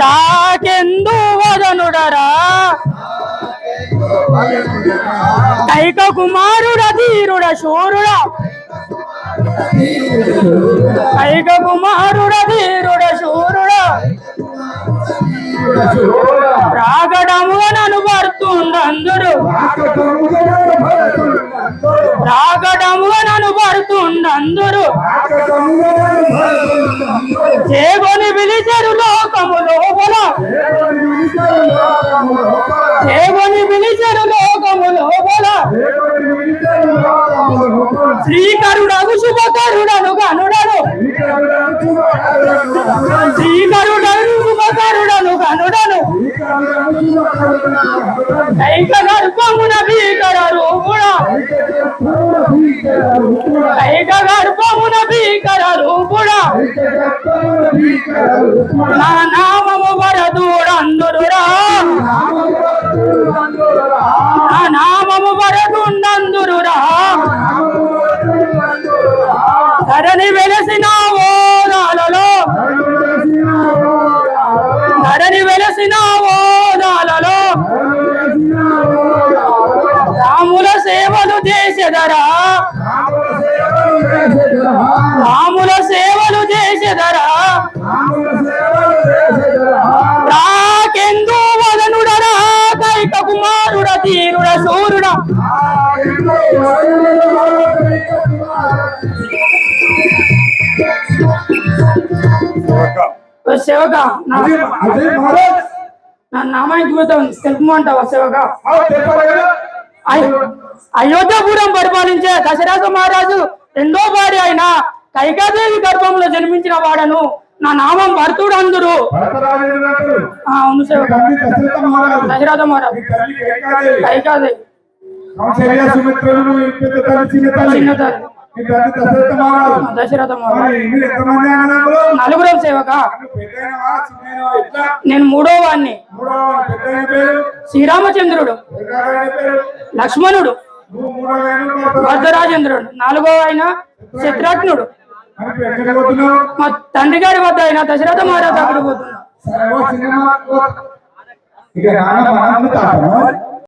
రాకెందు వదనుడరా? కైక కుమారుడ ధీరుడ శూరుడ. కైక కుమారుడ ధీరుడ శూరుడ. రాగడము నన్ను పడుతుండందురు రాగడము నన్ను పడుతుండందురు చేగొని పిలిచరు శ్రీకరుడను శుభకరుడను గనుడను శ్రీకరుడను శుభకరుడను గనుడను ఐక గర్భమున భీకర రూపుడ ఐక గర్భమున భీకర రూపుడ నా నామము వరదూడందురురా చేసెదరా? రాముల సేవలు చేసెదరా? రాకెందు వదనుడరా? కైక కుమారుడ తీరుడ సూరుడ సేవక నా నామానికి పోతాం తెలుపమంటావా సేవక? అయ్- అయోధ్యపురం పరిపాలించే దశరథ మహారాజు రెండో భార్య అయిన కైకాదేవి గర్భంలో జన్మించిన వాడను నా నామం భరతుడు అందరు అవును దశరథ మహారాజు. కైకాదేవి. దశరథ నలుగురం సేవక. నేను మూడో వాణ్ణి. శ్రీరామచంద్రుడు. లక్ష్మణుడు. భద్రరాజేంద్రుడు నాలుగో ఆయన పోతున్నావు? మా తండ్రి గారి వద్ద అయిన దశరథ మహారాజు అక్కడ పోతున్నాడు.